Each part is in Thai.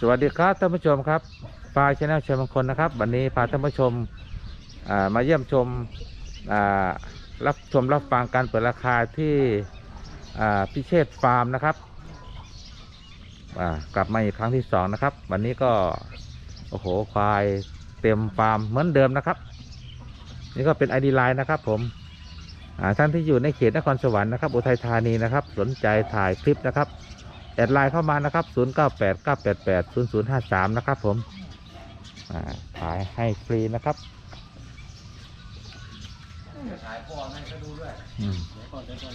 สวัสดีครับท่านผู้ชมครับปลาชแนลเชิญมงคลนะครับ วันนี้พาท่านผู้ชมมาเยี่ยมชมรับชมรับฟังการเปิดราคาที่พิเชษฟาร์มนะครับกลับมาอีกครั้งที่สองนะครับ วันนี้ก็โอ้โหควายเต็มฟาร์มเหมือนเดิมนะครับ นี่ก็เป็นไอดีไลน์นะครับ ผมท่านที่อยู่ในเขตนครสวรรค์นะครับอุทัยธานีนะครับ สนใจถ่ายคลิปนะครับ แอดไลน์เข้ามานะครับ 098 988 0053 นะครับผมอ่าขายให้ฟรีนะครับขายพ่อแม่ก็ดูด้วยอืมเดี๋ยวก่อนเดี๋ยวก่อน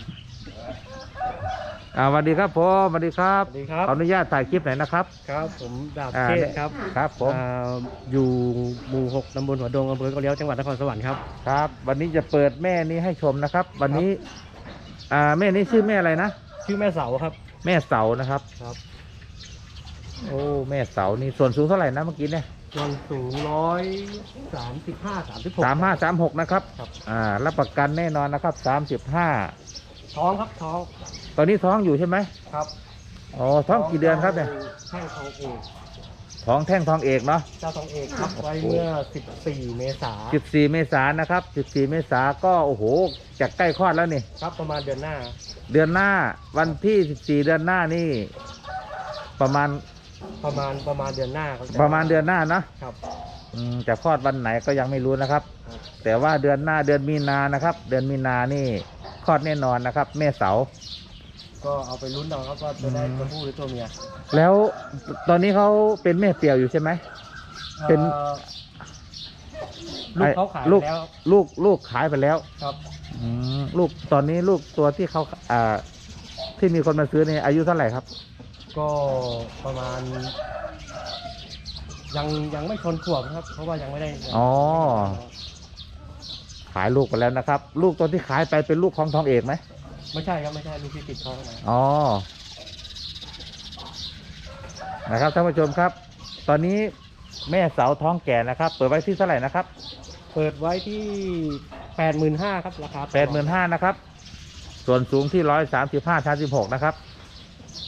อ่าสวัสดีครับผมสวัสดีครับสวัสดีครับขออนุญาตถ่ายคลิปหน่อยนะครับ ครับ ผมดาบอ่าเชษฐ์ครับ ครับผมอ่าอยู่หมู่หกตำบลหัวดงอำเภอกะเลี้ยวจังหวัดนครสวรรค์ครับ ครับ วันนี้จะเปิดแม่นี้ให้ชมนะครับ วันนี้ อ่า แม่นี้ชื่อแม่อะไรนะ ชื่อแม่เสาครับ แม่เสานะครับ ครับโอ้แม่เสานี่ส่วนสูงเท่าไหร่นะเมื่อกี้เนี่ยส่วนสูงร้อยสามสิบห้าสามสิบหก สามห้าสามหกนะครับครับ อ่ารับประกันแน่นอนนะครับสามสิบห้าท้องครับท้องตอนนี้ท้องอยู่ใช่ไหมครับอ๋อท้องกี่เดือนครับเนี่ยแท่งทองเอก ท้องแท่งทองเอกเนาะ เจ้าทองเอกครับไว้เมื่อสิบสี่เมษา14 เมษายนนะครับ 14 เมษาก็โอ้โหจะใกล้คลอดแล้วนี่ ครับประมาณเดือนหน้า เดือนหน้าวันที่ 14 เดือนหน้านี่ ประมาณประมาณประมาณเดือนหน้าครับประมาณเดือนหน้านะครับ อืมจะคลอดวันไหนก็ยังไม่รู้นะครับ ครับ แต่ว่าเดือนหน้าเดือนมีนานะครับ เดือนมีนานี่คลอดแน่นอนนะครับ แม่เสา ก็เอาไปลุ้นเอาครับว่าจะได้ตัวผู้หรือตัวเมียแล้วตอนนี้เขาเป็นแม่เปี่ยวอยู่ใช่ไหม เป็น อ่อลูกเขาขายลูกไปแล้วลูกลูกขายไปแล้วครับอืมลูกตอนนี้ลูกตัวที่เขาอ่าที่มีคนมาซื้อนี่อายุเท่าไหร่ครับ ก็ประมาณ ยังยังไม่ชนขวบครับ เพราะว่ายังไม่ได้อ๋อ ขายลูกไปแล้วนะครับ ลูกตัวที่ขายไปเป็นลูกของทองเอกไหม ไม่ใช่ครับไม่ใช่ลูกที่ติดท้องนะอ๋อ นะครับท่านผู้ชมครับ ตอนนี้แม่เสาท้องแก่นะครับ เปิดไว้ที่เท่าไหร่นะครับเปิดไว้ที่แปดหมื่นห้าครับราคาแปดหมื่นห้านะครับ ส่วนสูงที่ร้อยสามสิบห้าสามสิบหกนะครับ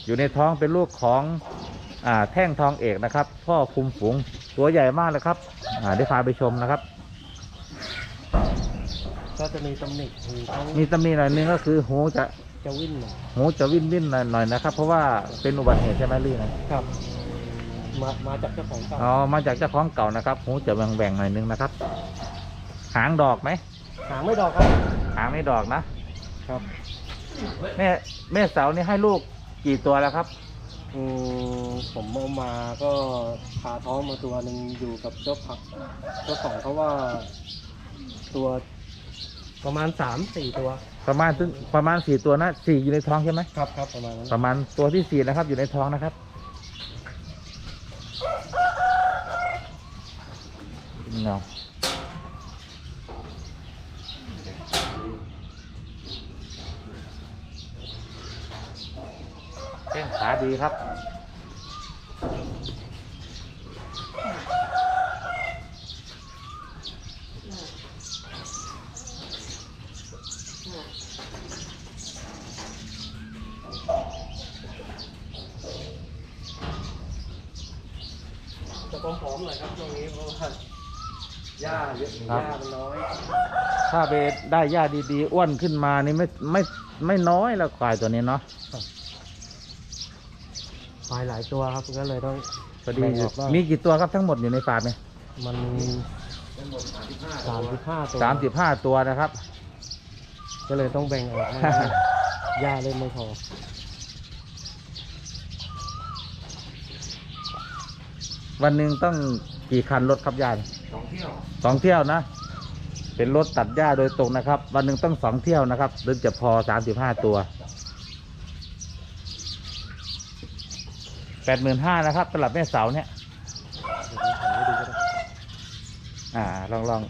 อยู่ในท้องเป็นลูกของอ่าแท่งทองเอกนะครับ พ่อคุมฝูงตัวใหญ่มากเลยครับ อ่าได้พาไปชมนะครับ ก็จะมีตำหนิหูเขามีตำหนิหน่อยนึงก็คือหูจะจะวิ่นหน่อยหูจะวิ่นวิ่นหน่อยๆนะครับ เพราะว่าเป็นอุบัติเหตุใช่ไหมลี่นะครับ มามาจากเจ้าของเก่าอ๋อมาจากเจ้าของเก่านะครับ หูจะแหว่งๆหน่อยนึงนะครับ หางดอกไหมหางไม่ดอกครับ หางไม่ดอกนะครับแม่แม่เสานี่ให้ลูกกี่ตัวแล้วครับอืมผมเอามาก็พาท้องมาตัวหนึ่งอยู่กับเจ้าผักเจ้าของเขาว่า ตัว ประมาณสามสี่ตัว ประมาณถึงประมาณสี่ตัวนะสี่อยู่ในท้องใช่ไหมครับครับประมาณนั้นประมาณตัวที่สี่นะครับ อยู่ในท้องนะครับเนาะแข้งขาดีครับ จะผอมๆหน่อยครับช่วงนี้เพราะว่าหญ้าเยอะหครับญ้ามันน้อยถ้าไปได้หญ้าดีๆ อ้วนขึ้นมานี่ไม่ไม่ไม่น้อยแล้วควายตัวนี้เนาะปลายหลายตัวครับก็เลยต้องพอดีแบ่งออกบ้างมีกี่ตัวครับทั้งหมดอยู่ในฟาร์มเนี่ยมันสามสิบห้าตัวสามสิบห้าตัวนะครับ ก็เลยต้องแบ่งออกมาหญ้าเล่นไม่พอ วันหนึ่งต้องกี่คันรถครับยายสองเที่ยวสองเที่ยวนะ เป็นรถตัดหญ้าโดยตรงนะครับ วันหนึ่งต้องสองเที่ยวนะครับถึงจะพอสามสิบห้าตัวแปดหมื่นห้านะครับสำหรับแม่เสาเนี่ยอ่าลองลอง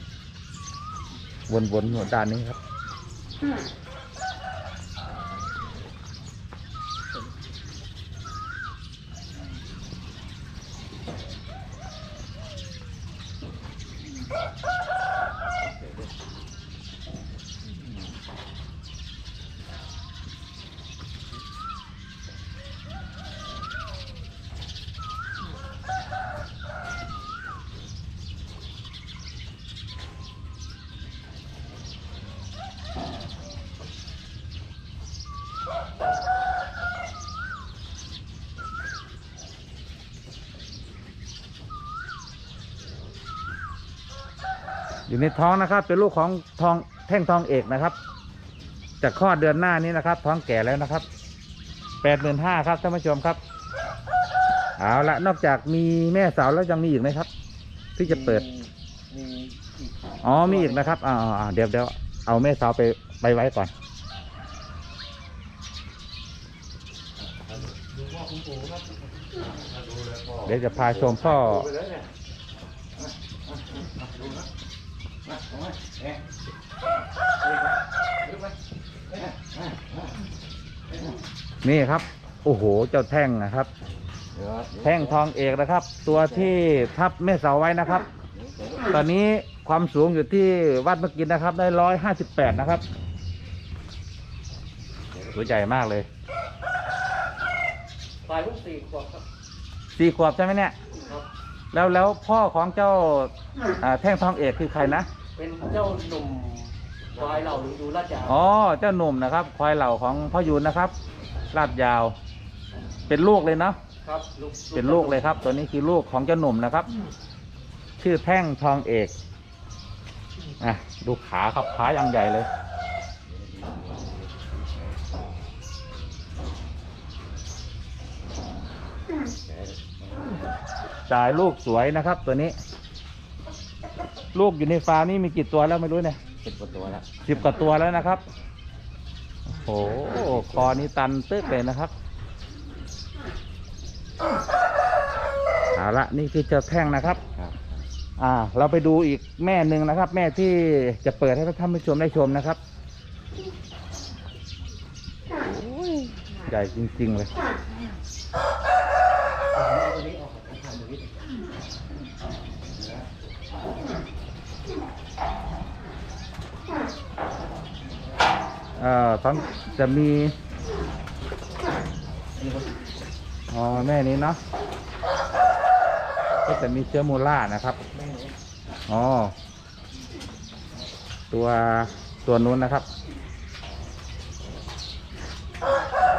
วนวนหัวด้านนี้ครับ เอยู่ในท้องนะครับ เป็นลูกของทองแท่งทองเอกนะครับจะคลอดเดือนหน้านี้นะครับ ท้องแก่แล้วนะครับแปดหมื่นห้าครับท่านผู้ชมครับ เอาละนอกจากมีแม่สาวแล้วยังมีอีกไหมครับ ที่จะเปิดมีอีกอ๋อมีอีกนะครับอ่าอ่าอ่าเดี๋ยวเดี๋ยวเอาแม่สาวไปไปไว้ก่อนดูพ่อคุณปู่ครับเดี๋ยวจะพาชมพ่อ นี่ครับ โอ้โห เจ้าแท่งนะครับ แท่งทองเอกนะครับ ตัวที่ทับแม่เสาไว้นะครับ ตอนนี้ความสูงอยู่ที่วัดเมื่อกี้นะครับ ได้ร้อยห้าสิบแปดนะครับตัวใหญ่มากเลยตายเพิ่งสี่ขวบครับสี่ขวบใช่ไหมเนี่ยครับแล้วแล้วพ่อของเจ้าอ่าแท่งทองเอกคือใครนะ เป็นเจ้าหนุ่มควายเหล่าลิงดูลาดยาวอ๋อ เจ้าหนุ่มนะครับ ควายเหล่าของพ่อยูนนะครับ ลาดยาว เป็นลูกเลยเนาะครับลูกเป็นลูกเลยครับ ตัวนี้คือลูกของเจ้าหนุ่มนะครับ ชื่อแท่งทองเอกอะดูขาครับขายังใหญ่เลย จ่ายลูกสวยนะครับ ตัวนี้ ลูกอยู่ในฟาร์มนี่มีกี่ตัวแล้วไม่รู้เนี่ยสิบกว่าตัวแล้วสิบกว่าตัวแล้วนะครับ โอ้โหคอนี้ตันตึ๊กเลยนะครับ เอาละนี่คือเจ้าแท่งนะครับครับ อ่า เราไปดูอีกแม่หนึ่งนะครับ แม่ที่จะเปิดให้ท่านผู้ชมได้ชมนะครับโอ้ยใหญ่จริง ๆ เลย เอาตัวนี้ออกจากทางตัวนี้ เอ่อตอนจะมีอ๋อแม่นี้เนาะก็จะมีเชื้อมูล่านะครับอ๋อตัวตัวนู้นนะครับ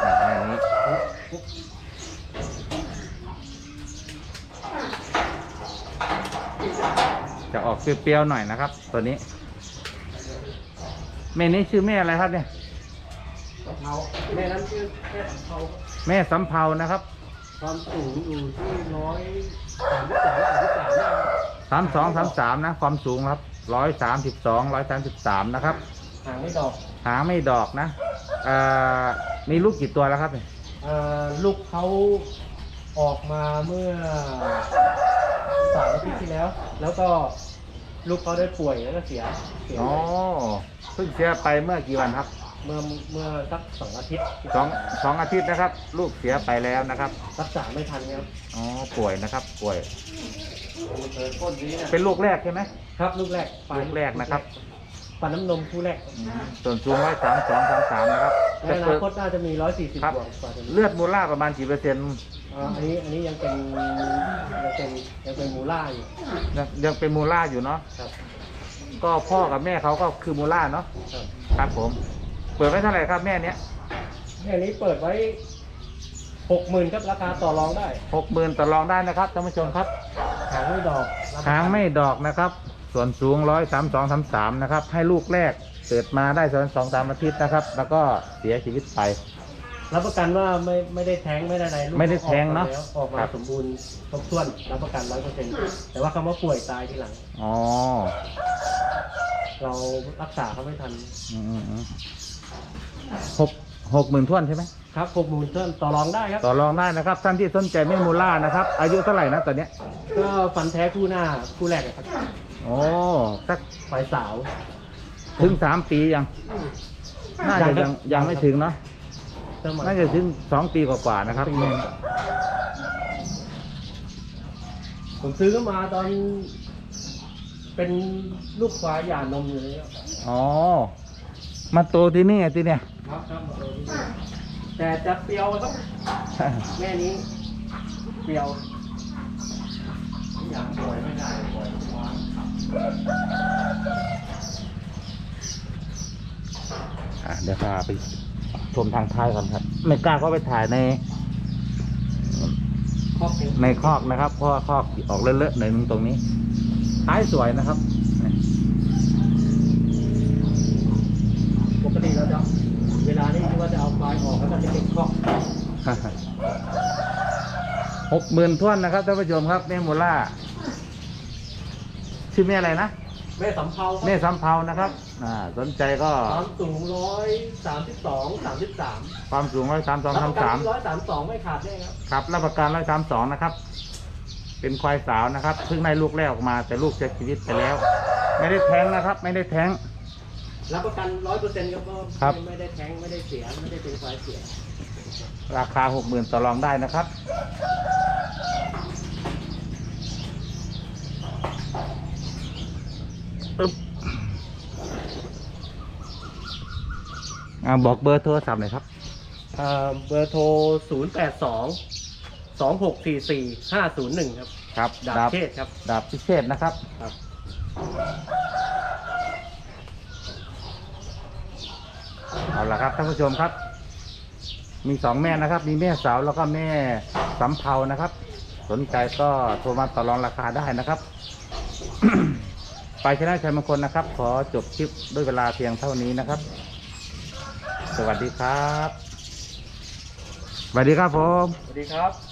อะแม่นี้จะออกเปรี้ยวๆหน่อยนะครับ ตัวนี้ แม่นี้ชื่อแม่อะไรครับเนี่ยเขาแม่นั้นชื่อแม่เขาแม่สำเภานะครับความสูงอยู่ที่ร้อยสามสิบสามสามสิบสามได้สามสองสามสามนะ ความสูงครับร้อยสามสิบสองร้อยสามสิบสามนะครับ หางไม่ดอกหางไม่ดอกนะเอ่อมีลูกกี่ตัวแล้วครับเนี่ยเอ่อลูกเขาออกมาเมื่อสามอาทิตย์ที่แล้ว แล้วก็ลูกเขาได้ป่วยแล้วก็เสียเสียอ๋อ เพิ่งเสียไปเมื่อกี่วันครับเมื่อเมื่อสักสองอาทิตย์สองสองอาทิตย์นะครับ ลูกเสียไปแล้วนะครับ รักษาไม่ทันครับอ๋อป่วยนะครับ ป่วยเออต้นนี้เนี่ยเป็นลูกแรกใช่ไหมครับลูกแรกลูกแรกนะครับปันน้ำนมคู่แรกอืมส่วนสูงร้อยสามสองสามสามนะครับในอนาคตน่าจะมีร้อยสี่สิบครับกว่ากว่าจะมีเลือดมูล่าประมาณกี่เปอร์เซ็นต์อ่าอันนี้อันนี้ยังเป็นยังเป็นยังเป็นมูล่าอยู่ยังยังเป็นมูล่าอยู่เนาะครับ ก็พ่อกับแม่เขาก็คือมูล่าเนาะครับครับผม เปิดไว้เท่าไหร่ครับแม่เนี้ยอันนี้เปิดไว้หกหมื่นครับราคาต่อรองได้หกหมื่นต่อรองได้นะครับท่านผู้ชมครับหางไม่ดอกหางไม่ดอกนะครับ ส่วนสูงร้อยสามสองสามสามนะครับ ให้ลูกแรกเกิดมาได้สองสองสามอาทิตย์นะครับ แล้วก็เสียชีวิตไป รับประกันว่าไม่ไม่ได้แท้งไม่ได้อะไรลูกไม่ได้แท้งเนอะออกมาครัแล้วออกบมาสมบูรณ์ครบถ้วนรับประกันร้อยเปอร์เซ็นต์แต่ว่าคำว่าป่วยตายทีหลัง อ๋อเรารักษาเขาไม่ทันอืมอืมอืมหกหกหมื่นท่วนใช่ไหมครับหกหมื่นเท่าต่อรองได้ครับ ต่อรองได้นะครับท่านที่สนใจไม่มูล่านะครับ อายุเท่าไหร่นะตอนเนี้ยก็ฟันแท้คู่หน้าคู่แรกอะครับโอ้สักไฟสาว ถึงสามปียังน่าจะยัยังงครับยังไม่ถึงเนาะ สมัยน่าจะถึงสองปีกว่าๆนะครับผมซื้อเข้ามาตอน เป็นลูกควายหย่านมอยู่เลยครับอ๋อ มาโตที่นี่ที่เนี่ยครับครับมาเลยที่นี่แต่จะเปรียวครับแม่นี้เปรียวอย่างป่วยไม่ได้ป่วยควายอะเดี๋ยวพาไป ชมทางท้ายก่อนครับ ไม่กล้าเข้าไปถ่ายในในคอกนะครับ เพราะว่คอกออกเลอะๆหน่อยนึงตรงนี้ท้ายสวยนะครับปกติเราจะเวลานี้ที่ว่าจะเอาควายออกก็จะเก็บคอกหกหมื่นท่วนนะครับท่านผู้ชมครับเมมูล่าชื่อแม่อะไรนะ แม่สำเภาแม่สำเภานะครับอ่าสนใจก็ความสูงร้อยสามสิบสองสามสิบสามความสูงร้อยสามสองสามสามร้อยสามสองไม่ขาดแน่ครับครับรับประกันร้อยสามสองนะครับ เป็นควายสาวนะครับเพิ่งได้ลูกแรกออกมาแต่ลูกเสียชีวิตไปแล้ว ไม่ได้แท้งนะครับ ไม่ได้แท้ง รับประกันร้อยเปอร์เซ็นต์ครับว่าครับไม่ไม่ได้แท้งไม่ได้เสียไม่ได้เป็นควายเสีย ราคาหกหมื่นต่อรองได้นะครับ ปึ๊บอ่าบอกเบอร์โทรศัพท์หน่อยครับเอ่อเบอร์โทรศูนย์แปดสองสองหกสี่สี่ห้าศูนย์หนึ่งครับ ครับดาบเทศครับ ดาบพิเชษนะครับ ครับ เอาละครับท่านผู้ชมครับ มีสองแม่นะครับ มีแม่สาวแล้วก็แม่สำเภานะครับ สนใจก็โทรมาต่อรองราคาได้นะครับ ไปชนะชัยมงคลนะครับ ขอจบคลิปด้วยเวลาเพียงเท่านี้นะครับ สวัสดีครับ สวัสดีครับผม สวัสดีครับ